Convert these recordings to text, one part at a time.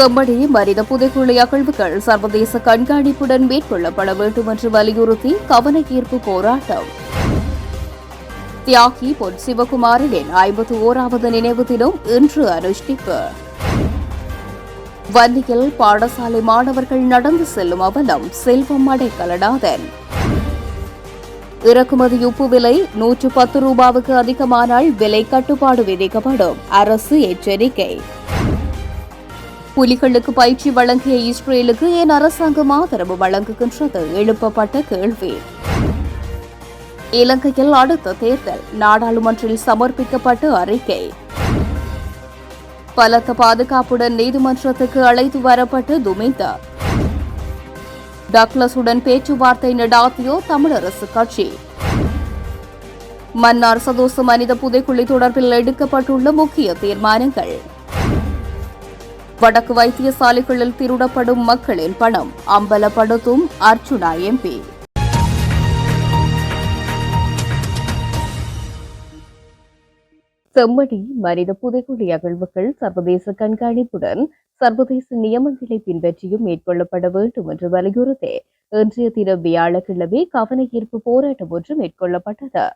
செம்மடி மனித புதைக்குழி அகழ்வுகள் சர்வதேச கண்காணிப்புடன் மேற்கொள்ளப்பட வேண்டும் என்று வலியுறுத்தி கவன ஈர்ப்பு போராட்டம். தியாகி பொன் சிவகுமாரின் ஐம்பத்தி ஓராவது நினைவு தினம் இன்று அனுஷ்டிப்பு. வன்னியில் பாடசாலை மாணவர்கள் நடந்து செல்லும் அவலம் செல்வம் அடைக்கலடாதன் இறக்குமதி உப்பு விலை நூற்று பத்து ரூபாவுக்கு அதிகமானால் விலை கட்டுப்பாடு விதிக்கப்படும். அரசு எச்சரிக்கை. புலிகளுக்கு பயிற்சி வழங்கிய இஸ்ரேலுக்கு ஏன் அரசாங்கம் ஆதரவு வழங்குகின்றது? எழுப்பப்பட்ட கேள்வி. இலங்கையில் அடுத்த தேர்தல் நாடாளுமன்றில் சமர்ப்பிக்கப்பட்ட அறிக்கை. பலத்த பாதுகாப்புடன் நீதிமன்றத்துக்கு அழைத்து வரப்பட்ட துமிதா. டக்ளஸுடன் பேச்சுவார்த்தை நடாத்தியோ தமிழரசு கட்சி. மன்னார் சதோச மனித புதைக்குழி தொடர்பில் எடுக்கப்பட்டுள்ள முக்கிய தீர்மானங்கள். வடக்கு வைத்தியசாலைகளில் திருடப்படும் மக்களின் பணம் அம்பலப்படுத்தும் அர்ச்சுனா எம்பி. செம்மடி மனித புதைகுழி அகழ்வுகள் சர்வதேச கண்காணிப்புடன் சர்வதேச நியமங்களை பின்பற்றியும் மேற்கொள்ளப்பட வேண்டும் என்று வலியுறுத்தி இன்றைய தின வியாழக்கிழமை கவன ஈர்ப்பு போராட்டம் ஒன்று மேற்கொள்ளப்பட்டது.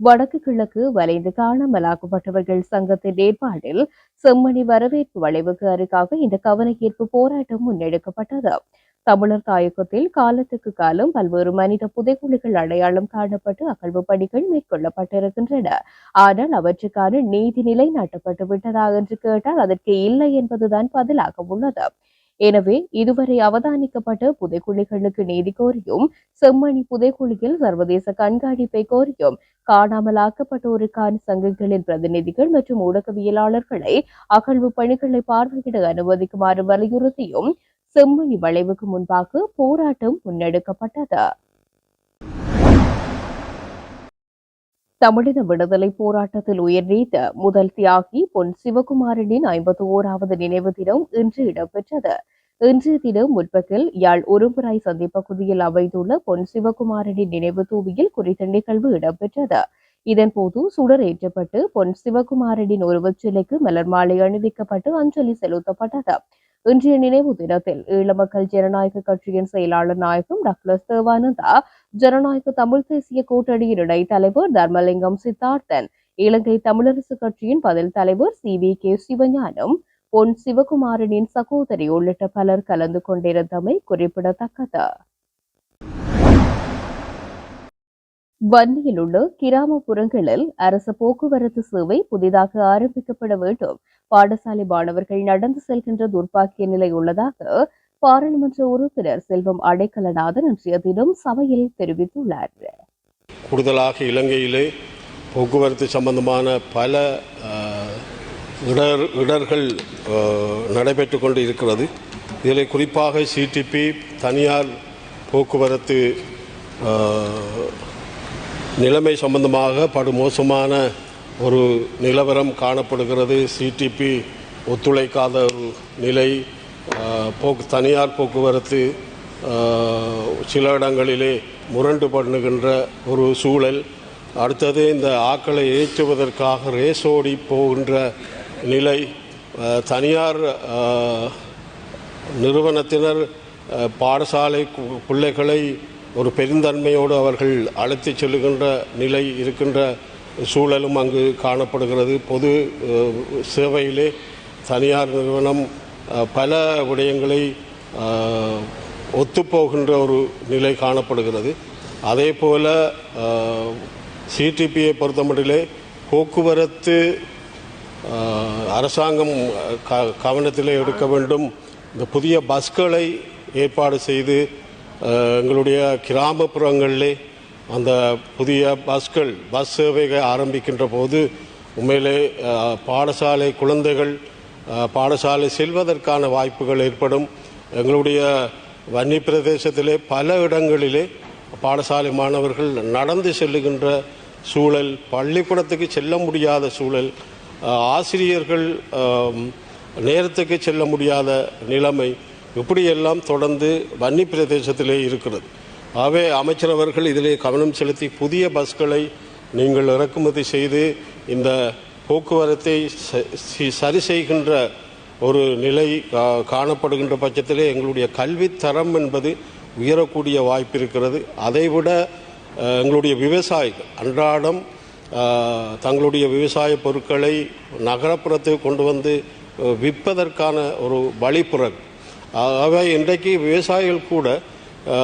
வடக்கு கிழக்கு வலைந்து காணாமலாக்கப்பட்டவர்கள் சங்கத்தின் ஏற்பாட்டில் செம்மணி வரவேற்பு வளைவுக்கு அருகாக இந்த கவனஈர்ப்பு போராட்டம் முன்னெடுக்கப்பட்டது. தமிழர் தாயகத்தில் காலத்துக்கு காலம் பல்வேறு மனித புதைக்குழிகள் அடையாளம் காணப்பட்டு அகழ்வு பணிகள் மேற்கொள்ளப்பட்டிருக்கின்றன. ஆனால் அவற்றுக்கான நீதி நிலை நாட்டப்பட்டு விட்டதா என்று கேட்டால் அதற்கு இல்லை என்பதுதான் பதிலாக உள்ளது. எனவே இதுவரை அவதானிக்கப்பட்ட புதைக்குழிகளுக்கு நீதி கோரியும் செம்மணி புதைக்குழியில் சர்வதேச கண்காணிப்பை கோரியும் காணாமலாக்கப்பட்டோருக்கான சங்கங்களின் பிரதிநிதிகள் மற்றும் ஊடகவியலாளர்களை அகழ்வு பணிகளை பார்வையிட அனுமதிக்குமாறு வலியுறுத்தியும் செம்மணி வளைவுக்கு முன்பாக போராட்டம் முன்னெடுக்கப்பட்டது. தமிழின விடுதலை போராட்டத்தில் உயிர்நீத்த முதல் தியாகி பொன் சிவகுமாரனின் ஐம்பத்தி ஓராவது நினைவு தினம் இன்று இடம்பெற்றது. இன்றைய தினம் முற்பகல் யாழ் ஒருமுறை சந்திப்பகுதியில் அமைந்துள்ள பொன் சிவகுமாரனின் நினைவு தூவியில் குறித்த நிகழ்வு இடம்பெற்றது. இதன்போது சுடர் ஏற்றப்பட்டு பொன் சிவகுமாரனின் உருவச் சிலைக்கு மலர் மாலை அணிவிக்கப்பட்டு அஞ்சலி செலுத்தப்பட்டது. இன்றைய நினைவு தினத்தில் ஈழ மக்கள் ஜனநாயக கட்சியின் செயலாளர் நாயகம் டக்ளஸ் தேவானந்தா ஜனநாயக தமிழ் தேசிய கூட்டணியின் இடைத் தலைவர் தர்மலிங்கம் சித்தார்த்தன் இலங்கை தமிழரசு கட்சியின் பதில் தலைவர் சி வி கே சிவஞானம் பொன் சிவகுமாரனின் சகோதரி உள்ளிட்ட பலர் கலந்து கொண்டிருந்தமை குறிப்பிடத்தக்கது. வன்னியில் உள்ள கிராமப்புறங்களில் அரசு போக்குவரத்து சேவை புதிதாக ஆரம்பிக்கப்பட வேண்டும். பாடசாலை மாணவர்கள் நடந்து செல்கின்ற துர்ப்பாக்கிய நிலை உள்ளதாக பாராளுமன்ற உறுப்பினர் செல்வம் அடைக்கலநாதன் இன்றைய தினம் சபையில் தெரிவித்துள்ளார். கூடுதலாக இலங்கையிலே போக்குவரத்து சம்பந்தமான பல இடர் இடர்கள் நடைபெற்று கொண்டு இருக்கிறது. இதில் குறிப்பாக சிடிபி தனியார் போக்குவரத்து நிலைமை சம்பந்தமாக படுமோசமான ஒரு நிலவரம் காணப்படுகிறது. சிடிபி ஒத்துழைக்காத ஒரு நிலை போக்கு தனியார் போக்குவரத்து சில இடங்களிலே முரண்டு பண்ணுகின்ற ஒரு சூழல். அடுத்தது இந்த ஆக்களை ஏற்றுவதற்காக ரேசோடி போகின்ற நிலை தனியார் நிறுவனத்தினர் பாடசாலை பிள்ளைகளை ஒரு பெருந்தன்மையோடு அவர்கள் அழைத்து செல்லுகின்ற நிலை இருக்கின்ற சூழலும் அங்கு காணப்படுகிறது. பொது சேவையிலே தனியார் நிறுவனம் பல விடயங்களை ஒத்துப்போகின்ற ஒரு நிலை காணப்படுகிறது. அதே போல் சிடிபியை பொறுத்தமட்டிலே போக்குவரத்து அரசாங்கம் க கவனத்தில் எடுக்க வேண்டும். இந்த புதிய பஸ்களை ஏற்பாடு செய்து எங்களுடைய கிராமப்புறங்களிலே அந்த புதிய பஸ்கள் பஸ் சேவைகள் ஆரம்பிக்கின்ற போது உண்மையிலே பாடசாலை குழந்தைகள் பாடசாலை செல்வதற்கான வாய்ப்புகள் ஏற்படும். எங்களுடைய வன்னி பிரதேசத்திலே பல இடங்களிலே பாடசாலை மாணவர்கள் நடந்து செல்லுகின்ற சூழல் பள்ளிக்கூடத்துக்கு செல்ல முடியாத சூழல் ஆசிரியர்கள் நேரத்துக்கு செல்ல முடியாத நிலைமை இப்படியெல்லாம் தொடர்ந்து வன்னி பிரதேசத்திலே இருக்கிறது. ஆகவே அமைச்சர் அவர்கள் இதிலே கவனம் செலுத்தி புதிய பஸ்களை நீங்கள் இறக்குமதி செய்து இந்த போக்குவரத்தை ச- சரி செய்கின்ற ஒரு நிலை கா- காணப்படுகின்ற பட்சத்திலே எங்களுடைய கல்வித்தரம் என்பது உயரக்கூடிய வாய்ப்பு இருக்கிறது. அதைவிட எங்களுடைய விவசாயிகள் அன்றாடம் தங்களுடைய விவசாய பொருட்களை நகரப்புறத்துக்கு கொண்டு வந்து விற்பதற்கான ஒரு வழிபுறம் ஆகவே இன்றைக்கு விவசாயிகள் கூட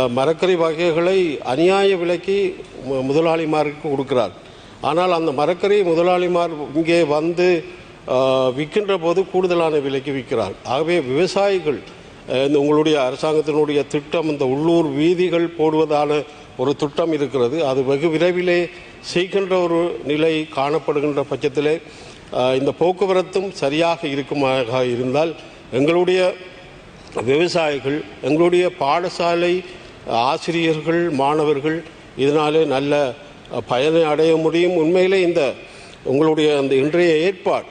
மரக்கறி வகைகளை அநியாய விலைக்கு மு- முதலாளிமாருக்கு கொடுக்கிறார். ஆனால் அந்த மரக்கறி முதலாளிமார் இங்கே வந்து விற்கின்ற போது கூடுதலான விலைக்கு விற்கிறார். ஆகவே விவசாயிகள் இந்த உங்களுடைய அரசாங்கத்தினுடைய திட்டம் இந்த உள்ளூர் வீதிகள் போடுவதான ஒரு திட்டம் இருக்கிறது. அது வெகு விரைவிலே செய்கின்ற ஒரு நிலை காணப்படுகின்ற பட்சத்திலே இந்த போக்குவரத்தும் சரியாக இருக்குமாக இருந்தால் எங்களுடைய விவசாயிகள் எங்களுடைய பாடசாலை ஆசிரியர்கள் மாணவர்கள் இதனாலே நல்ல பயனை அடைய முடியும். உண்மையிலே இந்த உங்களுடைய அந்த இன்றைய ஏற்பாடு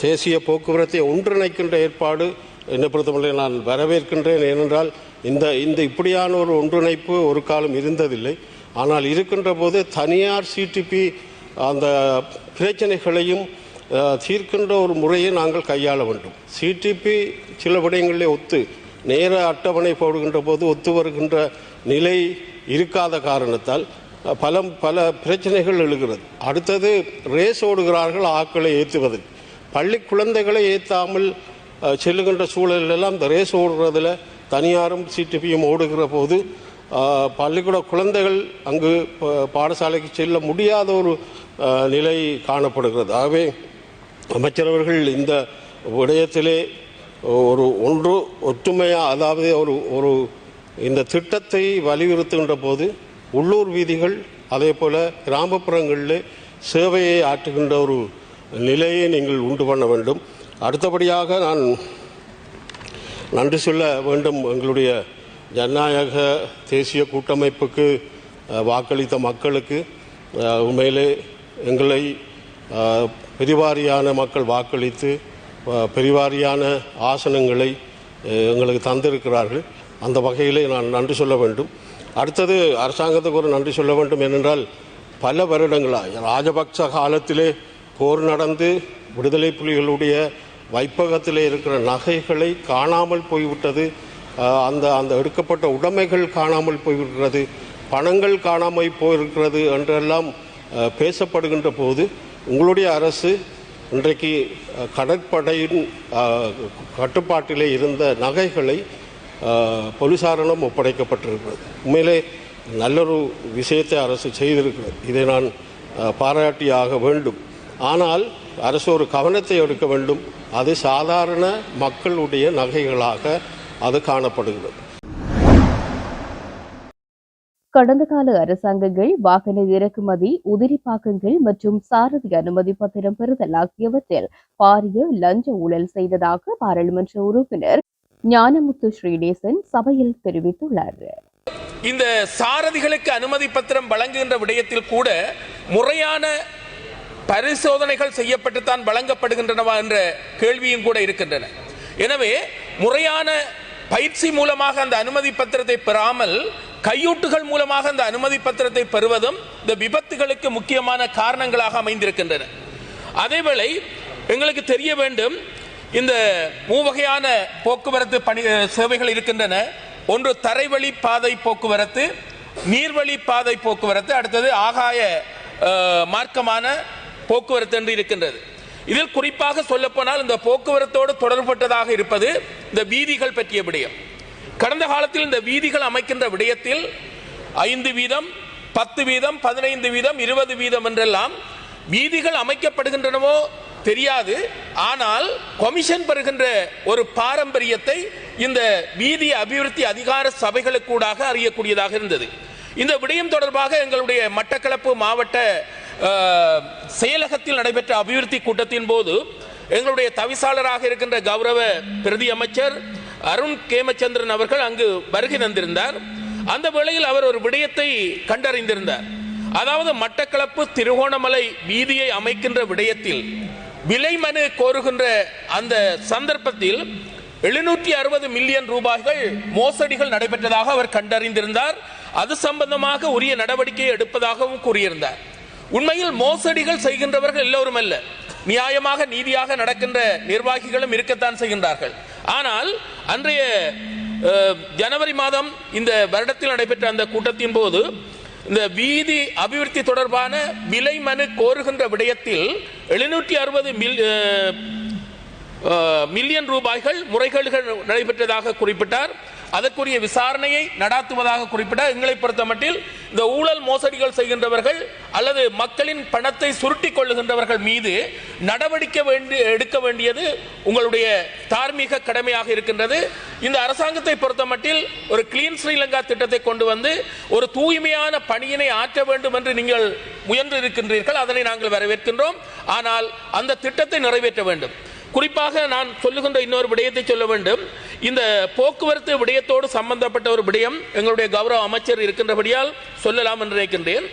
தேசிய போக்குவரத்தை ஒன்றிணைக்கின்ற ஏற்பாடு என்னை பொறுத்தவரை நான் வரவேற்கின்றேன். ஏனென்றால் இந்த இந்த இப்படியான ஒரு ஒன்றிணைப்பு ஒரு காலம் இருந்ததில்லை. ஆனால் இருக்கின்ற போது தனியார் சிடிபி அந்த பிரச்சனைகளையும் தீர்க்கின்ற ஒரு முறையை நாங்கள் கையாள வேண்டும். சிடிபி சில விடயங்களிலே ஒத்து நேர அட்டவணை போடுகின்ற போது ஒத்து வருகின்ற நிலை இருக்காத காரணத்தால் பல பல பிரச்சனைகள் எழுகிறது. அடுத்தது ரேஸ் ஓடுகிறார்கள் ஆக்களை ஏற்றுவதில். பள்ளி குழந்தைகளை ஏற்றாமல் செல்லுகின்ற சூழலெல்லாம் இந்த ரேஸ் ஓடுறதில் தனியாரும் சிடிபியும் ஓடுகிற போது பள்ளிக்கூட குழந்தைகள் அங்கு பாடசாலைக்கு செல்ல முடியாத ஒரு நிலை காணப்படுகிறது. ஆகவே அமைச்சரவர்கள் இந்த விடயத்திலே ஒரு ஒன்று ஒற்றுமையா அதாவது ஒரு ஒரு இந்த திட்டத்தை வலியுறுத்துகின்ற போது உள்ளூர் வீதிகள் அதே போல் கிராமப்புறங்களில் சேவையை ஆற்றுகின்ற ஒரு நிலையை நீங்கள் உண்டு பண்ண வேண்டும். அடுத்தபடியாக நான் நன்றி சொல்ல வேண்டும். எங்களுடைய ஜனநாயக தேசிய கூட்டமைப்புக்கு வாக்களித்த மக்களுக்கு உண்மையிலே எங்களை பெரிவாரியான மக்கள் வாக்களித்து பெரிவாரியான ஆசனங்களை எங்களுக்கு தந்திருக்கிறார்கள். அந்த வகையிலே நான் நன்றி சொல்ல வேண்டும். அடுத்தது அரசாங்கத்துக்கு ஒரு நன்றி சொல்ல வேண்டும் ஏனென்றால் பல வருடங்களாக ராஜபக்ச காலத்திலே போர் நடந்து விடுதலை புலிகளுடைய வைப்பகத்திலே இருக்கிற நகைகளை காணாமல் போய்விட்டது. அந்த அந்த எடுக்கப்பட்ட உடைமைகள் காணாமல் போய்விடுகிறது. பணங்கள் காணாமல் போயிருக்கிறது என்றெல்லாம் பேசப்படுகின்ற போது உங்களுடைய அரசு இன்றைக்கு கடற்படையின் கட்டுப்பாட்டிலே இருந்த நகைகளை பொலிசாரிடம் ஒப்படைக்கப்பட்டிருக்கிறது. உண்மையிலே நல்லொரு விஷயத்தை அரசு செய்திருக்கிறது. இதை நான் பாராட்டியாக வேண்டும். ஆனால் அரசு ஒரு கவனத்தை எடுக்க வேண்டும். அது சாதாரண மக்களுடைய நகைகளாக அது காணப்படுகிறது. கடந்த கால அரசாங்கங்கள் வாகன இறக்குமதி உதிரிப்பாக்கங்கள் மற்றும் சாரதி அனுமதி பத்திரம் பெறுதல் ஆகியவற்றில் பாரிய லஞ்ச ஊழல் செய்ததாக பாராளுமன்ற உறுப்பினர் ஞானமுத்து ஸ்ரீநேசன் சபையில் தெரிவித்துள்ளார். இந்த சாரதிகளுக்கு அனுமதி பத்திரம் வழங்குகின்ற விடயத்தில் கூட முறையான பரிசோதனைகள் செய்யப்பட்டுத்தான் வழங்கப்படுகின்றனவா என்ற கேள்வியும் கூட இருக்கின்றன. எனவே முறையான பயிற்சி மூலமாக அந்த அனுமதி பத்திரத்தை பெறாமல் கையூட்டுகள் மூலமாக அந்த அனுமதி பத்திரத்தை பெறுவதும் இந்த விபத்துகளுக்கு முக்கியமான காரணங்களாக அமைந்திருக்கின்றன. அதேவேளை எங்களுக்கு தெரிய வேண்டும் இந்த மூவகையான போக்குவரத்து பணி சேவைகள் இருக்கின்றன. ஒன்று தரைவழி பாதை போக்குவரத்து நீர்வழி பாதை போக்குவரத்து அடுத்தது ஆகாய மார்க்கமான போக்குவரத்து என்று இருக்கின்றது. இதில் குறிப்பாக சொல்லப்போனால் இந்த போக்குவரத்தோடு தொடர்பட்டதாக இருப்பது இந்த வீதிகள் பற்றிய விடயம். கடந்த காலத்தில் இந்த வீதிகள் அமைக்கின்ற விடயத்தில் ஐந்து வீதம் பத்து வீதம் பதினைந்து வீதம் இருபது வீதம் என்றெல்லாம் வீதிகள் அமைக்கப்படுகின்றனவோ தெரியாது. ஆனால் கொமிஷன் பெறுகின்ற ஒரு பாரம்பரியத்தை இந்த வீதி அபிவிருத்தி அதிகார சபைகளுக்கூடாக அறியக்கூடியதாக இருந்தது. இந்த விடயம் தொடர்பாக எங்களுடைய மட்டக்களப்பு மாவட்ட செயலகத்தில் நடைபெற்ற அபிவிருத்தி கூட்டத்தின் போது எங்களுடைய தவிசாளராக இருக்கின்ற கௌரவ பிரதி அமைச்சர் அருண் கேமச்சந்திரன் அவர்கள் அங்கு வருகை தந்திருந்தார். அந்த வேளையில் அவர் ஒரு விடயத்தை கண்டறிந்திருந்தார். அதாவது மட்டக்களப்பு திருகோணமலை வீதியை அமைக்கின்ற விடயத்தில் விலை மனு கோருகின்ற அந்த சந்தர்ப்பத்தில் எழுநூற்றி அறுபது மில்லியன் ரூபாய்கள் மோசடிகள் நடைபெற்றதாக அவர் கண்டறிந்திருந்தார். அது சம்பந்தமாக உரிய நடவடிக்கை எடுப்பதாகவும் கூறியிருந்தார். உண்மையில் மோசடிகள் செய்கின்றவர்கள் எல்லோரும் அல்ல. நியாயமாக நீதியாக நடக்கின்ற நிர்வாகிகளும் இருக்கத்தான் செய்கின்றார்கள். ஆனால் அன்றைய ஜனவரி மாதம் இந்த வருடத்தில் நடைபெற்ற அந்த கூட்டத்தின் போது இந்த வீதி அபிவிருத்தி தொடர்பான விலை மனு கோருகின்ற விடயத்தில் எழுநூற்றி அறுபது மில் மில்லியன் ரூபாய்கள் முறைகேடுகள் நடைபெற்றதாக குறிப்பிட்டார். அதற்குரிய விசாரணையை நடாத்துவதாக குறிப்பிட எங்களை பொறுத்தமட்டில் இந்த ஊழல் மோசடிகள் செய்கின்றவர்கள் அல்லது மக்களின் பணத்தை சுருட்டி கொள்ளுகின்றவர்கள் மீது நடவடிக்கை வேண்டி எடுக்க வேண்டியது உங்களுடைய தார்மீக கடமையாக இருக்கின்றது. இந்த அரசாங்கத்தை பொறுத்தமட்டில் ஒரு கிளீன் ஸ்ரீலங்கா திட்டத்தை கொண்டு வந்து ஒரு தூய்மையான பணியினை ஆற்ற வேண்டும் என்று நீங்கள் முயன்று இருக்கின்றீர்கள். அதனை நாங்கள் வரவேற்கின்றோம். ஆனால் அந்த திட்டத்தை நிறைவேற்ற வேண்டும். குறிப்பாக நான் சொல்லுகின்ற இன்னொரு விடயத்தை சொல்ல வேண்டும். இந்த போக்குவரத்து விடயத்தோடு சம்பந்தப்பட்ட ஒரு விடயம் எங்களுடைய கௌரவ அமைச்சர் இருக்கின்றபடியால் சொல்லலாம் என்று நினைக்கின்றேன்.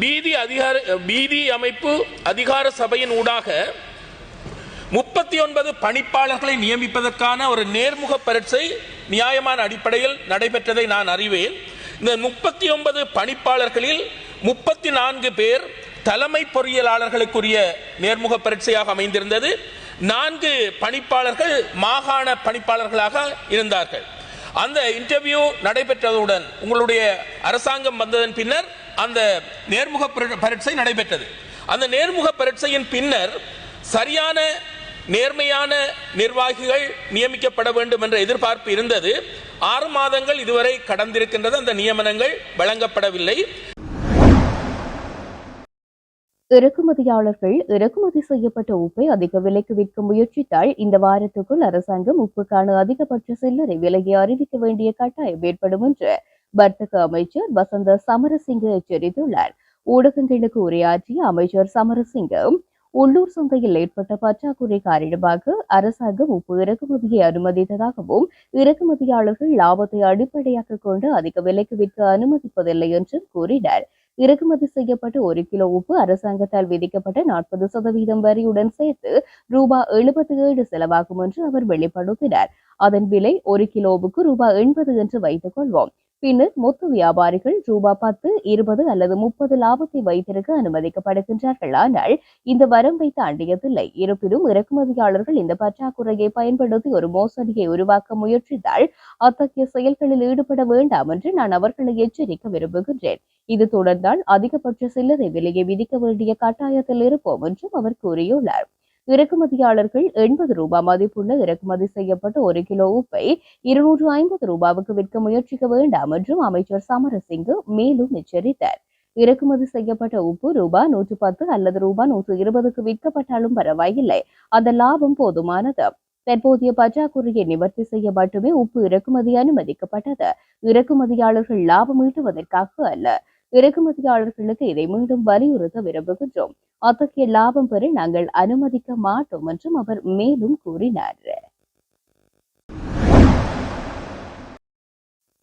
பீதி அதிகார பீதி அமைப்பு அதிகார சபையின் ஊடாக முப்பத்தி ஒன்பது பணிப்பாளர்களை நியமிப்பதற்கான ஒரு நேர்முக பரீட்சை நியாயமான அடிப்படையில் நடைபெற்றதை நான் அறிவேன். இந்த முப்பத்தி ஒன்பது பணிப்பாளர்களில் முப்பத்தி நான்கு பேர் தலைமை பொறியியலாளர்களுக்குரிய நேர்முக பரீட்சையாக அமைந்திருந்தது. நான்கு பணிப்பாளர்கள் மாகாண பணிப்பாளர்களாக இருந்தார்கள். அந்த இன்டர்வியூ நடைபெற்றதுடன் உங்களுடைய அரசாங்கம் வந்ததன் பின்னர் அந்த நேர்முக பரி- பரீட்சை நடைபெற்றது. அந்த நேர்முக பரீட்சையின் பின்னர் சரியான நேர்மையான நிர்வாகிகள் நியமிக்கப்பட வேண்டும் என்ற எதிர்பார்ப்பு இருந்தது. ஆறு மாதங்கள் இதுவரை கடந்திருக்கின்றது. அந்த நியமனங்கள் வழங்கப்படவில்லை. இறக்குமதியாளர்கள் இறக்குமதி செய்யப்பட்ட உப்பை அதிக விலைக்கு விற்க முயற்சித்தால் இந்த வாரத்துக்குள் அரசாங்கம் உப்புக்கான அதிகபட்ச சில்லறை விலையை அறிவிக்க வேண்டிய கட்டாயம் ஏற்படும் என்று வர்த்தக அமைச்சர் வசந்த சமரசிங்க எச்சரித்துள்ளார். ஊடகங்களுக்கு உரையாற்றிய அமைச்சர் சமரசிங்கம் உள்ளூர் சந்தையில் ஏற்பட்ட பற்றாக்குறை காரணமாக அரசாங்கம் உப்பு இறக்குமதியை அனுமதித்ததாகவும் இறக்குமதியாளர்கள் லாபத்தை அடிப்படையாக கொண்டு அதிக விலைக்கு விற்க அனுமதிப்பதில்லை என்றும் கூறினார். இறக்குமதி செய்யப்பட்ட ஒரு கிலோ உப்பு அரசாங்கத்தால் விதிக்கப்பட்ட நாற்பது சதவீதம் வரியுடன் சேர்த்து ரூபாய் எழுபத்தி ஏழு செலவாகும் என்று அவர் வெளிப்படுத்தினார். அதன் விலை ஒரு கிலோவுக்கு ரூபாய் எண்பது என்று வைத்துக் கொள்வோம். பின்னர் மொத்த வியாபாரிகள் ரூபா பத்து இருபது அல்லது முப்பது லாபத்தை வைத்திருக்க அனுமதிக்கப்படுகின்றார்கள். ஆனால் இந்த வரம்பை தாண்டியதில்லை இருப்பினும் இறக்குமதியாளர்கள் இந்த பற்றாக்குறையை பயன்படுத்தி ஒரு மோசடியை உருவாக்க முயற்சித்தால் அத்தகைய செயல்களில் ஈடுபட வேண்டாம் என்று நான் அவர்களை எச்சரிக்க விரும்புகின்றேன். இது தொடர்ந்தால் அதிகபட்ச சில்லறை விலையை விதிக்க வேண்டிய கட்டாயத்தில் இருப்போம் என்றும் அவர் கூறியுள்ளார். இறக்குமதியாளர்கள் எண்பது ரூபாய் மதிப்புள்ள இறக்குமதி செய்யப்பட்ட ஒரு கிலோ உப்பை இருநூற்று ஐம்பது ரூபாவுக்கு விற்க முயற்சிக்க வேண்டாம் என்றும் அமைச்சர் சமரசிங்கு மேலும் எச்சரித்தார். இறக்குமதி செய்யப்பட்ட உப்பு ரூபாய் நூற்று பத்து அல்லது ரூபாய் நூற்று இருபதுக்கு விற்கப்பட்டாலும் பரவாயில்லை. அந்த லாபம் போதுமானது. தற்போதைய பற்றாக்குறையை நிவர்த்தி செய்ய மட்டுமே உப்பு இறக்குமதி அனுமதிக்கப்பட்டது. இறக்குமதியாளர்கள் லாபம் ஈட்டுவதற்காக அல்ல. இறக்குமதியாளர்களுக்கு இதை மீண்டும் வலியுறுத்த விரும்புகின்றோம். அத்தகைய லாபம் பெற நாங்கள் அனுமதிக்க மாட்டோம் என்றும் அவர் மேலும் கூறினார்.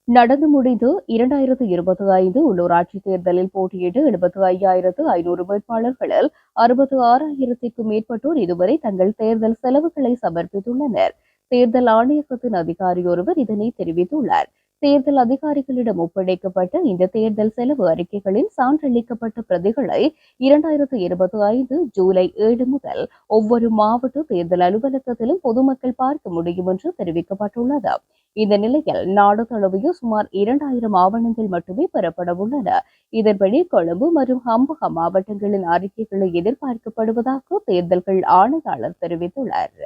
நடந்து முடிந்து இரண்டாயிரத்து இருபத்தி ஐந்து உள்ளூராட்சி தேர்தலில் போட்டியிட்டு எழுபத்து ஐயாயிரத்து ஐநூறு வேட்பாளர்களில் அறுபத்து ஆறாயிரத்திற்கும் மேற்பட்டோர் இதுவரை தங்கள் தேர்தல் செலவுகளை சமர்ப்பித்துள்ளனர். தேர்தல் ஆணையகத்தின் அதிகாரி ஒருவர் இதனை தெரிவித்துள்ளார். தேர்தல் அதிகாரிகளிடம் ஒப்படைக்கப்பட்ட இந்த தேர்தல் செலவு அறிக்கைகளின் சான்றளிக்கப்பட்ட பிரதிகளை இரண்டாயிரத்து இருபத்தி ஐந்து ஜூலை ஏழு முதல் ஒவ்வொரு மாவட்ட தேர்தல் அலுவலகத்திலும் பொதுமக்கள் பார்க்க முடியும் என்று தெரிவிக்கப்பட்டுள்ளது. இந்த நிலையில் நாடு தழுவிய சுமார் இரண்டாயிரம் ஆவணங்கள் மட்டுமே பெறப்பட உள்ளன இதன்படி கொழும்பு மற்றும் ஹம்பக மாவட்டங்களின் அறிக்கைகளை எதிர்பார்க்கப்படுவதாக தேர்தல்கள் ஆணையாளர் தெரிவித்துள்ளார்.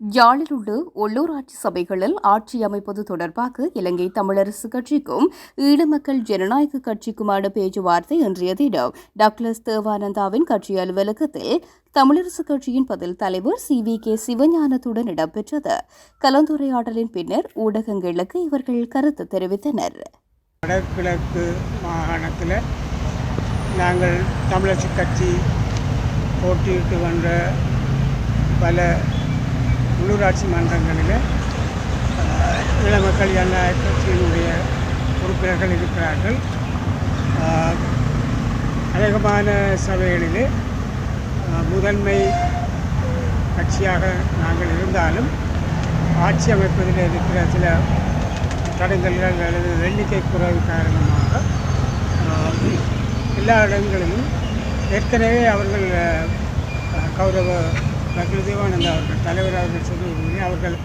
யாழில் உள்ள உள்ளூராட்சி சபைகளில் ஆட்சி அமைப்பது தொடர்பாக இலங்கை தமிழரசு கட்சிக்கும் ஈழமக்கள் ஜனநாயக கட்சிக்குமான பேச்சுவார்த்தை இன்றைய தினம். டக்ளஸ் தேவானந்தாவின் கட்சி அலுவலகத்தில் தமிழரசு கட்சியின் பதில் தலைவர் சி. வி. கே. சிவஞானத்துடன் இடம்பெற்றது. கலந்துரையாடலின் பின்னர் ஊடகங்களுக்கு இவர்கள் கருத்து தெரிவித்தனர். வடகிழக்கு மாகாணத்தில் நாங்கள் தமிழரசு கட்சி போட்டியிட்டு வந்த பல உள்ளூராட்சி மன்றங்களில் இள இளமக்கள் ஜனநாயக கட்சியினுடைய உறுப்பினர்கள் இருக்கிறார்கள். அநேகமான சபைகளிலே முதன்மை கட்சியாக நாங்கள் இருந்தாலும் ஆட்சி அமைப்பதில் இருக்கிற சில தடங்கல்கள் அல்லது எண்ணிக்கை குறைவு காரணமாக எல்லா இடங்களிலும் ஏற்கனவே அவர்கள் கௌரவ வக்கீல் தேவானந்தா அவர்கள் தலைவர் அவர்கள் சொல்லி அவர்கள்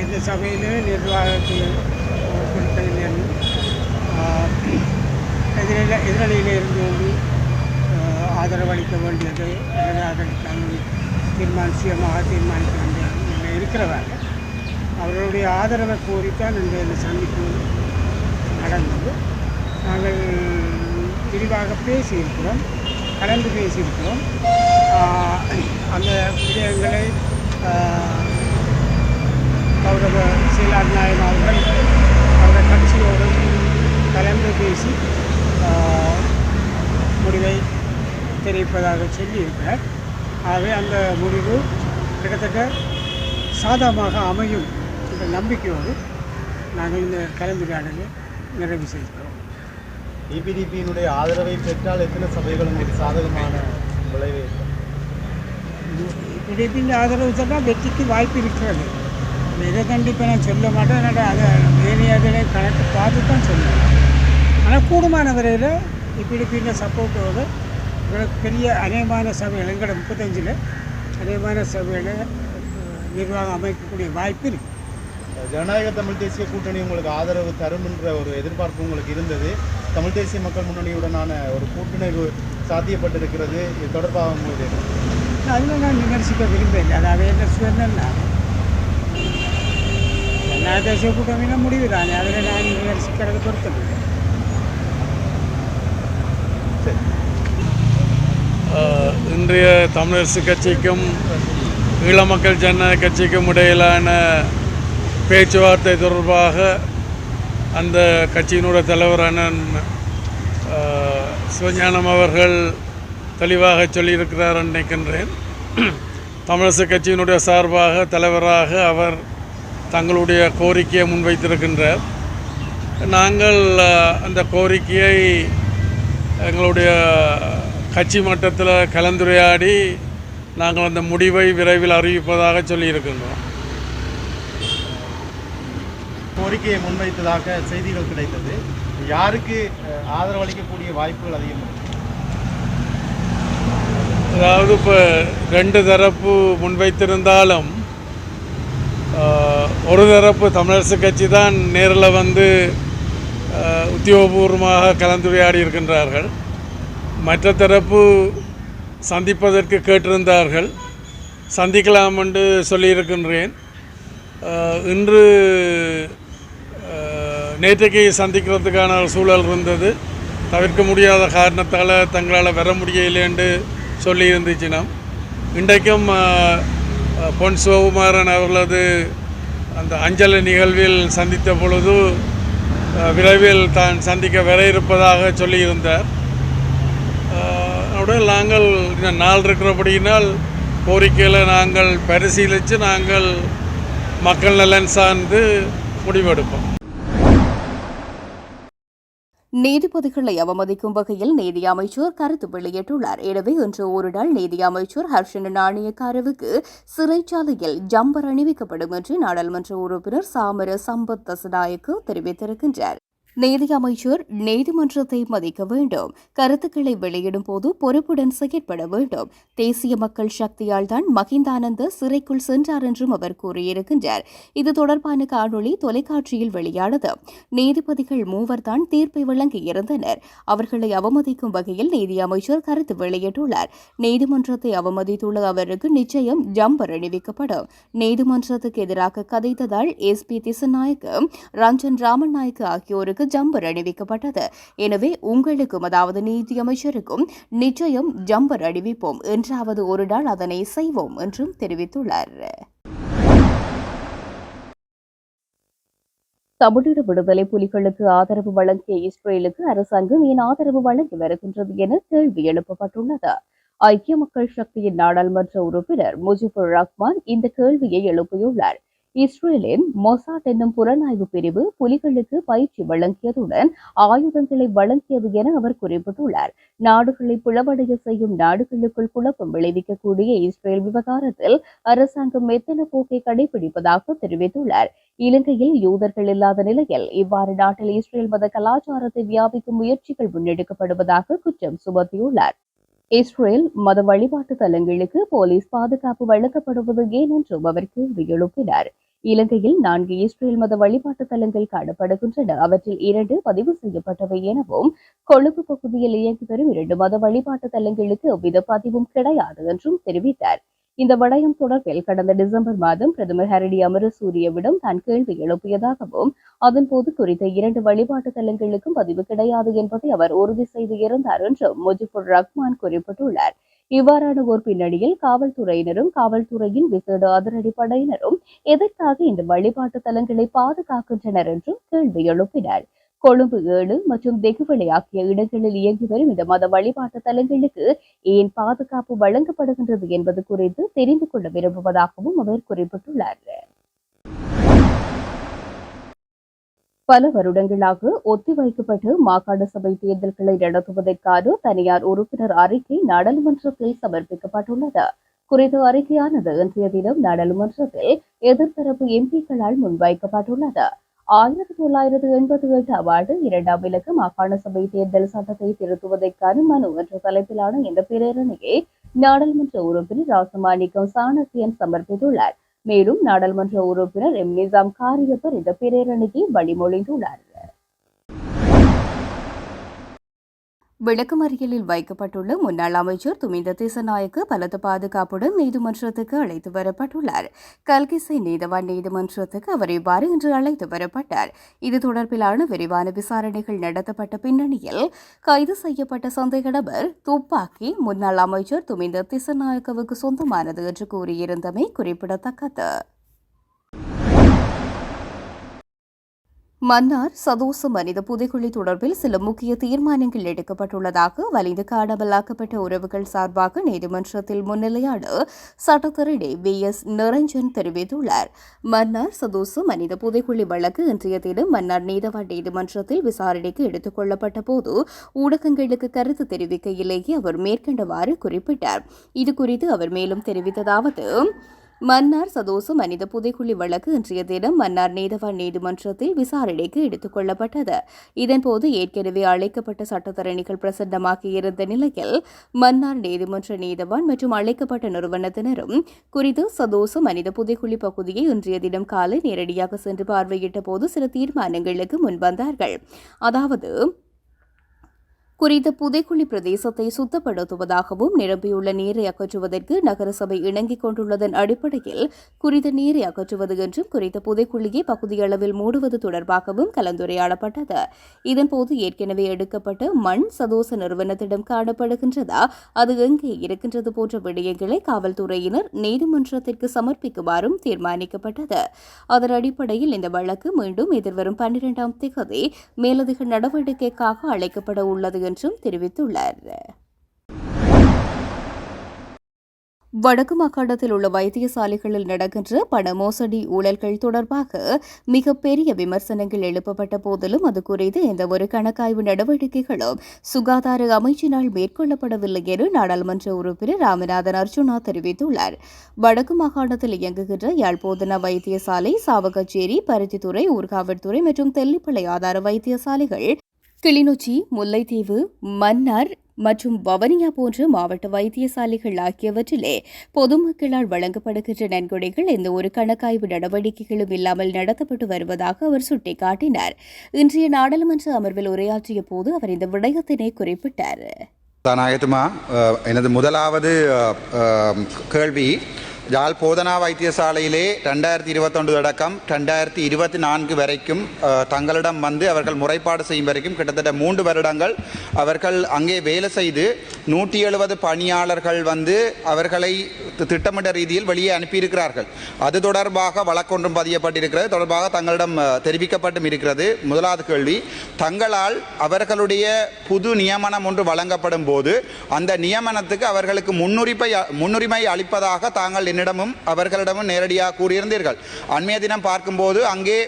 இந்த சபையில் நிர்வாகத்தில் எதிரில் எதிரணியிலிருந்து இருந்து கொண்டு ஆதரவு அளிக்க வேண்டியது அல்லது அதற்கான தீர்மானம் சுயமாக தீர்மானிக்க வேண்டிய நிலை இருக்கிறவர்கள் அவர்களுடைய ஆதரவை கோரித்தான் இந்த இந்த சந்திப்பு நடந்தது நாங்கள் விரிவாக பேசியிருக்கிறோம் கலந்து பேசியிருக்கிறோம். அந்த விடயங்களை கௌரவ சீலார் நாயம் அவர்கள் அவர்கள் கட்சியோடு கலந்து பேசி முடிவை தெரிவிப்பதாக சொல்லியிருக்கிறார். ஆகவே அந்த முடிவு கிட்டத்தட்ட சாதகமாக அமையும் என்ற நம்பிக்கையோடு நாங்கள் இந்த கலந்துரையாடலை நிறைவு செய்கிறோம். இபிடிபியினுடைய ஆதரவை பெற்றால் எத்தனை சபைகள் உங்களுக்கு சாதகமான விளைவை ஏற்படும்? பிடிப்பின் ஆதரவு சொன்னால் வெற்றிக்கு வாய்ப்பு இருக்கிறது. இதை கண்டிப்பாக நான் சொல்ல மாட்டேன் என்னடா அதை வேலையாதலை கணக்கு பார்த்து தான் சொல்லுவேன் ஆனால் கூடுமான வரையில் பிடிப்பின் சப்போர்ட்டோடு இவ்வளவு பெரிய அநேகமான சபைகள் எங்களோட முப்பத்தஞ்சில் அநேகமான சபையில் நிர்வாகம் அமைக்கக்கூடிய வாய்ப்பு இருக்குது ஜனநாயக தமிழ் தேசிய கூட்டணி உங்களுக்கு ஆதரவு தரும் என்ற ஒரு எதிர்பார்ப்பு உங்களுக்கு இருந்தது. தமிழ் தேசிய மக்கள் முன்னணியுடனான ஒரு கூட்டுணர்வு சாத்தியப்பட்டிருக்கிறது. இது தொடர்பாக உங்களுக்கு அதில் நான் விமர்சிக்க விரும்பவில்லை. அதாவது என்ன சொன்னா எல்லா தேசிய கூட்டமையின முடிவு தானே. அதில் நான் விமர்சிக்கிறது பொறுத்தவில்லை இன்றைய தமிழரசு கட்சிக்கும் ஈழ மக்கள் ஜனநாயக கட்சிக்கும் இடையிலான பேச்சுவார்த்தை தொடர்பாக அந்த கட்சியினுடைய தலைவரான சிவஞானம் அவர்கள் தெளிவாக சொல்லியிருக்கிறார் நினைக்கின்றேன். தமிழரசு கட்சியினுடைய சார்பாக தலைவராக அவர் தங்களுடைய கோரிக்கையை முன்வைத்திருக்கின்றார். நாங்கள் அந்த கோரிக்கையை எங்களுடைய கட்சி மட்டத்தில் கலந்துரையாடி நாங்கள் அந்த முடிவை விரைவில் அறிவிப்பதாக சொல்லியிருக்கின்றோம். கோரிக்கையை முன்வைத்ததாக செய்திகள் கிடைத்தது. யாருக்கு ஆதரவு அளிக்கக்கூடிய வாய்ப்புகள் அதிகம்? அதாவது இப்போ ரெண்டு தரப்பு முன்வைத்திருந்தாலும் ஆஹ், ஒரு தரப்பு தமிழரசு கட்சி தான் நேரில் வந்து உத்தியோகபூர்வமாக கலந்துரையாடி இருக்கின்றார்கள். மற்ற தரப்பு சந்திப்பதற்கு கேட்டிருந்தார்கள். சந்திக்கலாம் என்று சொல்லியிருக்கின்றேன். ஆஹ், இன்று நேற்றைக்கு சந்திக்கிறதுக்கான ஒரு சூழல் இருந்தது. தவிர்க்க முடியாத காரணத்தால் தங்களால் வர முடியலை சொல்லி இருந்துச்சுன்னா இன்றைக்கும் பொன் சிவகுமாரன் அவர்களது அந்த அஞ்சலி நிகழ்வில் சந்தித்த பொழுது விரைவில் தான் சந்திக்க வர இருப்பதாக சொல்லியிருந்தார் ஆஹ், நாங்கள் இன்னும் நாள் இருக்கிறபடியினால் கோரிக்கையில் நாங்கள் பரிசீலித்து நாங்கள் மக்கள் நலன் சார்ந்து முடிவெடுப்போம். நீதிபதிகளை அவமதிக்கும் வகையில் நீதி அமைச்சர் கருத்து வெளியிட்டுள்ளார். எனவே இன்று ஒரு நாள் நீதி அமைச்சர் ஹர்ஷன் நாணயக்காரவுக்கு சிறைச்சாலையில் ஜம்பர் அணிவிக்கப்படும் என்று நாடாளுமன்ற உறுப்பினர் சாமர சம்பத் தசநாயக்கு தெரிவித்திருக்கின்றார். நீதி அமைச்சர் நீதிமன்றத்தை மதிக்க வேண்டும். கருத்துக்களை வெளியிடும் போது பொறுப்புடன் செயற்பட வேண்டும். தேசிய மக்கள் சக்தியால் தான் மகிந்தானந்த சிறைக்குள் சென்றார் என்றும் அவர் கூறியிருக்கின்றார். இது தொடர்பான காணொளி தொலைக்காட்சியில் வெளியானது. நீதிபதிகள் மூவர் தான் தீர்ப்பை வழங்கியிருந்தனர் அவர்களை அவமதிக்கும் வகையில் நீதி அமைச்சர் கருத்து வெளியிட்டுள்ளார். நீதிமன்றத்தை அவமதித்துள்ள அவருக்கு நிச்சயம் ஜம்பர் அணிவிக்கப்படும். நீதிமன்றத்துக்கு எதிராக கதைத்ததால் எஸ். பி. திசநாயக்கு ரஞ்சன் ராமன் ஆகியோருக்கு ஆகியோருக்கு ஜம்பர் அணிவிக்கப்பட்டது. எனவே உங்களுக்கும் அதாவது நீதியமைச்சருக்கும் நிச்சயம் ஜம்பர் அணிவிப்போம். என்றாவது ஒரு நாள் அதனை செய்வோம் என்றும் தெரிவித்துள்ளார். தமிழீழ விடுதலை புலிகளுக்கு ஆதரவு வழங்கிய இஸ்ரேலுக்கு அரசாங்கம் ஏன் ஆதரவு வழங்கி வருகின்றது என கேள்வி எழுப்பப்பட்டுள்ளது. ஐக்கிய மக்கள் சக்தியின் நாடாளுமன்ற உறுப்பினர் முஜிபுர் ரஹ்மான் இந்த கேள்வியை எழுப்பியுள்ளார். இஸ்ரேலின் மொசாட் என்னும் புலனாய்வு பிரிவு புலிகளுக்கு பயிற்சி வழங்கியதுடன் ஆயுதங்களை வழங்கியது என அவர் குறிப்பிட்டுள்ளார். நாடுகளை பிளவடைய செய்யும் நாடுகளுக்குள் குழப்பம் விளைவிக்கக்கூடிய இஸ்ரேல் விவகாரத்தில் அரசாங்கம் மெத்தன போக்கை கடைபிடிப்பதாக தெரிவித்துள்ளார். இலங்கையில் யூதர்கள் இல்லாத நிலையில் இவ்வாறு நாட்டில் இஸ்ரேல் மத கலாச்சாரத்தை வியாபிக்கும் முயற்சிகள் முன்னெடுக்கப்படுவதாக குற்றம் சுமத்தியுள்ளார். இஸ்ரேல் மத வழிபாட்டு தலங்களுக்கு போலீஸ் பாதுகாப்பு வழங்கப்படுவது ஏன் என்றும் அவர் கேள்வி எழுப்பினார். இலங்கையில் நான்கு இஸ்ரேல் மத வழிபாட்டு தலங்கள் காணப்படுகின்றன. அவற்றில் இரண்டு பதிவு செய்யப்பட்டவை எனவும் கொழும்பு பகுதியில் இயங்கி வரும் இரண்டு மத வழிபாட்டு தலங்களுக்கு எவ்வித பதிவும் கிடையாது என்றும் தெரிவித்தார். இந்த விடயம் தொடர்பில் கடந்த டிசம்பர் மாதம் பிரதமர் ஹரடி அமரசூரியவிடம் தான் கேள்வி எழுப்பியதாகவும் அதன்போது குறித்த இரண்டு வழிபாட்டு தலங்களுக்கும் பதிவு கிடையாது என்பதை அவர் உறுதி செய்து இருந்தார் என்றும் முஜிபுர் ரஹ்மான் குறிப்பிட்டுள்ளார். இவ்வாறான ஒரு பின்னணியில் காவல்துறையினரும் காவல்துறையின் விசேட அதிரடி படையினரும் எதற்காக இந்த வழிபாட்டு தலங்களை பாதுகாக்கின்றனர் என்றும் கேள்வி எழுப்பினர். கொழும்பு ஏழு மற்றும் தெகுவளை ஆகிய இடங்களில் இயங்கி வரும் இந்த மத வழிபாட்டு தலங்களுக்கு ஏன் பாதுகாப்பு வழங்கப்படுகின்றது என்பது குறித்து தெரிந்து கொள்ள விரும்புவதாகவும் அவர் குறிப்பிட்டுள்ளார். பல வருடங்களாக ஒத்திவைக்கப்பட்டு மாகாண சபை தேர்தல்களை நடத்துவதற்கான தனியார் உறுப்பினர் அறிக்கை நாடாளுமன்றத்தில் சமர்ப்பிக்கப்பட்டுள்ளது. குறித்த அறிக்கையானது இன்றைய தினம் நாடாளுமன்றத்தில் எதிர்த்தரப்பு எம்பிக்களால் முன்வைக்கப்பட்டுள்ளது. ஆயிரத்தி தொள்ளாயிரத்தி எண்பத்தி எட்டாம் ஆண்டு இரண்டாம் இலக்கு மாகாண சபை தேர்தல் சட்டத்தை திருத்துவதற்கான மனு என்ற தலைப்பிலான இந்த பிரேரணையை நாடாளுமன்ற உறுப்பினர் ராசமாணிக்கம் சாணக்கியன் சமர்ப்பித்துள்ளார். மேலும் நாடாளுமன்ற உறுப்பினர் எம் நிசாம் காரியப்பர் இந்த பிரேரணையை வழிமொழிந்துள்ளார். விளக்கமறியலில் வைக்கப்பட்டுள்ள முன்னாள் அமைச்சர் துமிந்த திசநாயக்கு பலத்த பாதுகாப்புடன் நீதிமன்றத்துக்கு அழைத்து வரப்பட்டுள்ளார். கல்கிசை நீதவான் நீதிமன்றத்துக்கு அவர் இவ்வாறு இன்று அழைத்து வரப்பட்டார். இது தொடர்பிலான விரிவான விசாரணைகள் நடத்தப்பட்ட பின்னணியில் கைது செய்யப்பட்ட சந்தேக நபர் துப்பாக்கி முன்னாள் அமைச்சர் துமிந்த திசநாயக்கவுக்கு சொந்தமானது என்று கூறியிருந்தமை குறிப்பிடத்தக்கது. மன்னார் சதோச மனித புதைக்குழி தொடர்பில் சில முக்கிய தீர்மானங்கள் எடுக்கப்பட்டுள்ளதாக வலிந்து காணாமலாக்கப்பட்ட உறவுகள் சார்பாக நீதிமன்றத்தில் முன்னிலையான சட்டத்தரணி வி. எஸ். நிரஞ்சன் தெரிவித்துள்ளார். மன்னார் சதோச மனித புதைக்குழி வழக்கு இன்றைய தினம் மன்னார் நீதவான் நீதிமன்றத்தில் விசாரணைக்கு எடுத்துக் கொள்ளப்பட்ட போது ஊடகங்களுக்கு கருத்து தெரிவிக்கையிலேயே அவர் மேற்கண்டவாறு குறிப்பிட்டார். இதுகுறித்து அவர் மேலும் தெரிவித்ததாவது மன்னார் சதோசு மனித புதைக்குழி வழக்கு இன்றைய தினம் மன்னார் நீதவான் நீதிமன்றத்தில் விசாரணைக்கு எடுத்துக் கொள்ளப்பட்டது. இதன்போது ஏற்கனவே அழைக்கப்பட்ட சட்டத்தரணிகள் பிரசன்னமாகியிருந்த நிலையில் மன்னார் நீதிமன்ற நீதவான் மற்றும் அழைக்கப்பட்ட நிறுவனத்தினரும் குறித்து சதோசு மனித புதைக்குழி பகுதியை இன்றைய தினம் காலை நேரடியாக சென்று பார்வையிட்ட போது சில தீர்மானங்களுக்கு முன்வந்தார்கள். அதாவது குறித்த புதைக்குழி பிரதேசத்தை சுத்தப்படுத்துவதாகவும் நிரம்பியுள்ள நீரை அகற்றுவதற்கு நகரசபை இணங்கிக் கொண்டுள்ளதன் அடிப்படையில் குறித்த நீரை அகற்றுவது என்றும் குறித்த புதைக்குழியை பகுதியளவில் மூடுவது தொடர்பாகவும் கலந்துரையாடப்பட்டது. இதன்போது ஏற்கனவே எடுக்கப்பட்ட மண் சதோச நிறுவனத்திடம் காணப்படுகின்றதா அது எங்கே இருக்கின்றது போன்ற விடயங்களை காவல்துறையினர் நீதிமன்றத்திற்கு சமர்ப்பிக்குமாறும் தீர்மானிக்கப்பட்டது. அதன் அடிப்படையில் இந்த வழக்கு மீண்டும் எதிர்வரும் பன்னிரெண்டாம் திகதி மேலதிக நடவடிக்கைக்காக அழைக்கப்பட உள்ளது என்றும் தெரிவித்துள்ளார். வடக்கு மாகாணத்தில் உள்ள வைத்தியசாலைகளில் நடக்கின்ற பண மோசடி ஊழல்கள் தொடர்பாக மிகப்பெரிய விமர்சனங்கள் எழுப்பப்பட்ட போதிலும் அது குறித்து எந்தவொரு கணக்காய்வு நடவடிக்கைகளும் சுகாதார அமைச்சினால் மேற்கொள்ளப்படவில்லை என நாடாளுமன்ற உறுப்பினர் ராமநாதன் அர்ஜுனா தெரிவித்துள்ளார். வடக்கு மாகாணத்தில் இயங்குகின்ற யாழ்போதனா வைத்தியசாலை சாவகச்சேரி பருத்தித்துறை ஊர்காவற்துறை மற்றும் தெல்லிப்பளை ஆதார வைத்தியசாலைகள் கிளிநொச்சி முல்லைத்தீவு மன்னார் மற்றும் வவனியா போன்ற மாவட்ட வைத்தியசாலைகள் ஆகியவற்றிலே பொதுமக்களால் வழங்கப்படுகின்ற நன்கொடைகள் எந்த ஒரு கணக்காய்வு நடவடிக்கைகளும் இல்லாமல் நடத்தப்பட்டு வருவதாக அவர் சுட்டிக்காட்டினார். இன்றைய நாடாளுமன்ற அமர்வில் உரையாற்றிய போது அவர் இந்த விடயத்தினை குறிப்பிட்டார். எனது முதலாவது கேள்வி யாழ் போதனா வைத்தியசாலையிலே ரெண்டாயிரத்தி இருபத்தொன்று தொடக்கம் ரெண்டாயிரத்தி இருபத்தி நான்கு வரைக்கும் தங்களிடம் வந்து அவர்கள் முறைப்பாடு செய்யும் வரைக்கும் கிட்டத்தட்ட மூன்று வருடங்கள் அவர்கள் அங்கே வேலை செய்து நூற்றி எழுபது பணியாளர்கள் வந்து அவர்களை திட்டமிட்ட ரீதியில் வெளியே அனுப்பியிருக்கிறார்கள். அது தொடர்பாக வழக்கொன்றும் பதியப்பட்டிருக்கிறது. தொடர்பாக தங்களிடம் தெரிவிக்கப்பட்டும் இருக்கிறது. முதலாவது கேள்வி தங்களால் அவர்களுடைய புது நியமனம் ஒன்று வழங்கப்படும் போது அந்த நியமனத்துக்கு அவர்களுக்கு முன்னுரிமை முன்னுரிமை அளிப்பதாக தாங்கள் என்னிடமும் அவர்களிடமும் நேரடியாக கூறியிருந்தீர்கள் அண்மைய தினம் பார்க்கும்போது அங்கே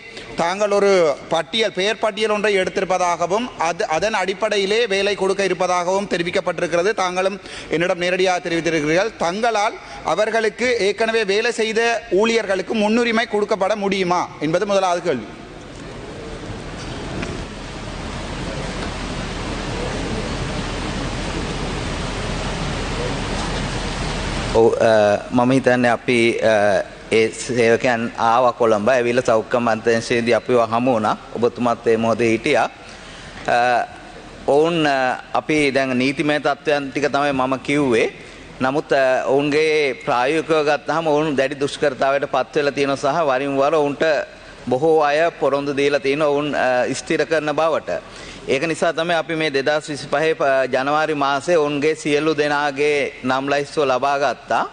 தாங்கள் ஒரு பட்டியல் பெயர் பட்டியல் ஒன்றை எடுத்திருப்பதாகவும் அது அதன் அடிப்படையிலே வேலை கொடுக்க இருப்பதாகவும் தெரிவிக்கப்பட்டிருக்கிறது. தாங்களும் என்னிடம் நேரடியாக தெரிவித்திருக்கிறீர்கள். தங்களால் அவர்களுக்கு ஏற்கனவே வேலை செய்த ஊழியர்களுக்கு முன்னுரிமை கொடுக்கப்பட முடியுமா? என்பது முதலாவது கேள்வி. ඔව් අ, මම හිතන්නේ අපි අ, ඒ සේවකයන් ආව කොළඹ ඇවිල්ලා සෞඛ්‍ය මන්ත්‍රාංශයේදී අපිව හමු වුණා. ඔබතුමාත් ඒ මොහොතේ හිටියා. අ, ඔවුන් අ, අපි දැන් නීතිමය තත්ත්වයන් ටික තමයි මම කිව්වේ. නමුත් අ, ඔවුන්ගේ ප්‍රායෝගිකව ගත්තාම ඔවුන් දැඩි දුෂ්කරතාවයට පත් වෙලා තියෙන සහ වරින් වර ඔවුන්ට බොහෝ අය පොරොන්දු දීලා තියෙන ඔවුන් අ, ස්ථිර කරන බවට. ඒක නිසා තමයි අපි මේ 2025 ජනවාරි මාසේ ඔවුන්ගේ සියලු දෙනාගේ නම් ලයිස්තුව ලබා ගත්තා.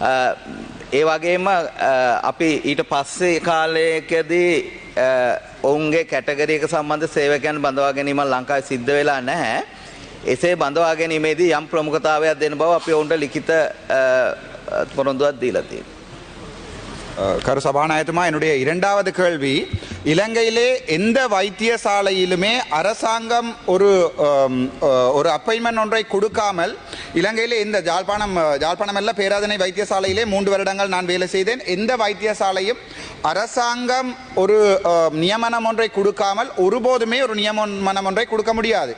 අ, ඒ වගේම අ, අපි ඊට පස්සේ කාලයකදී අ, ඔවුන්ගේ කැටගරි එක සම්බන්ධ සේවකයන් බඳවා ගැනීම ලංකාවේ සිද්ධ වෙලා නැහැ. එසේ බඳවා ගැනීමේදී යම් ප්‍රමුඛතාවයක් දෙන බව අපි ඔවුන්ට ලිඛිත අ, පොරොන්දුවක් දීලා තියෙනවා. கரு சபாநாயகத்துமா என்னுடைய இரண்டாவது கேள்வி. இலங்கையிலே எந்த வைத்தியசாலையிலுமே அரசாங்கம் ஒரு ஒரு அப்பாயின்மெண்ட் ஒன்றை கொடுக்காமல் இலங்கையிலே இந்த ஜாழ்ப்பாணம் ஜாழ்ப்பாணம் அல்ல பேராதனை வைத்தியசாலையிலே மூன்று வருடங்கள் நான் வேலை செய்தேன். எந்த வைத்தியசாலையும் அரசாங்கம் ஒரு நியமனம் ஒன்றை கொடுக்காமல் ஒருபோதுமே ஒரு நியமனம் ஒன்றை கொடுக்க முடியாது.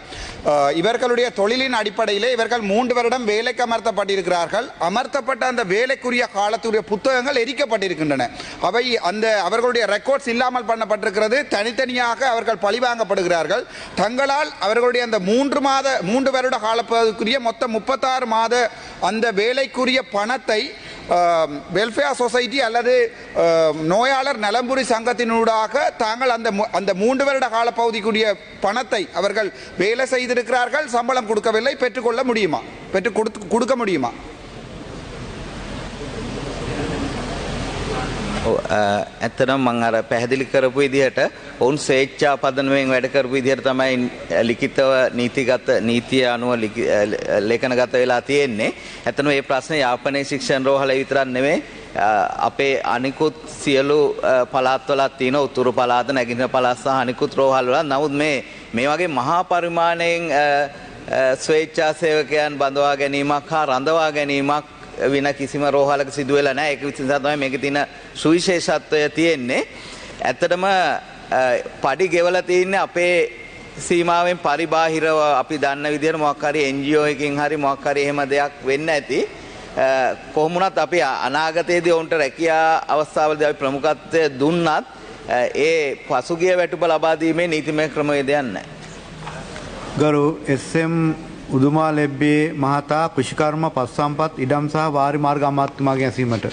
இவர்களுடைய தொழிலின் அடிப்படையிலே இவர்கள் மூன்று வருடம் வேலைக்கு அமர்த்தப்பட்டிருக்கிறார்கள். அமர்த்தப்பட்ட அந்த வேலைக்குரிய காலத்துடைய புத்தகங்கள் எரிக்கப்பட்டிருக்கின்றன. அவை அந்த அவர்களுடைய ரெக்கார்ட்ஸ் இல்லாமல் பண்ண சொல்லப்பட்டிருக்கிறது தனித்தனியாக அவர்கள் பழிவாங்கப்படுகிறார்கள். தங்களால் அவர்களுடைய அந்த மூன்று மாத மூன்று வருட காலப்பகுதிக்குரிய மொத்தம் முப்பத்தாறு மாத அந்த வேலைக்குரிய பணத்தை வெல்ஃபேர் சொசைட்டி அல்லது நோயாளர் நலம்புரி சங்கத்தினூடாக தாங்கள் அந்த அந்த மூன்று வருட காலப்பகுதிக்குரிய பணத்தை அவர்கள் வேலை செய்திருக்கிறார்கள். சம்பளம் கொடுக்கவில்லை. பெற்றுக்கொள்ள முடியுமா? பெற்று கொடுத்து கொடுக்க முடியுமா? ඔව්, අ, ඇත්තටම මං අර පැහැදිලි කරපු විදිහට ඔවුන් ස්වේච්ඡා පදනමෙන් වැඩ කරපු විදිහට තමයි ලිඛිතව නීතිගත නීතිය අනුව ලිඛි- අ, ලේඛනගත වෙලා තියෙන්නේ. ඇත්තටම මේ ප්‍රශ්නේ යාපනයේ ශික්ෂණ රෝහල විතරක් නෙමෙයි අ, අපේ අනිකුත් සියලු අ, පළාත්වලත් තියෙන උතුරු පළාත නැගෙනහිර පළාත් සහ අනිකුත් රෝහල් වල නමුත් මේ මේ වගේ මහා පරිමාණයෙන් අ, අ, ස්වේච්ඡා සේවකයන් බඳවා ගැනීමක් හා රඳවා ගැනීමක් වින කිසිම රෝහලක සිදුවෙලා නැහැ. ඒක නිසා තමයි මේකේ තියෙන සුවිශේෂත්වය තියෙන්නේ. ඇත්තටම අ, පඩි ගෙවලා තියෙන්නේ අපේ සීමාවෙන් පරිබාහිරව අපි දන්න විදිහට මොකක් හරි NGO එකකින් හරි මොකක් හරි එහෙම දෙයක් වෙන්න ඇති. අ, කොහොම වුණත් අපි අනාගතයේදී ඔවුන්ට රැකියා අවස්ථාවලදී අපි ප්‍රමුඛත්වය දුන්නත් අ, ඒ පසුගිය වැටුප ලබා දීමේ නීතිමය ක්‍රමවේදයක් නැහැ. ගරු එස්.එම්. උදුමා ලැබ්බේ මහතා කෘෂිකර්ම පස්සම්පත් ඉඩම් සහ වාරි මාර්ග අමාත්‍යතුමාගේ ඇසීමට.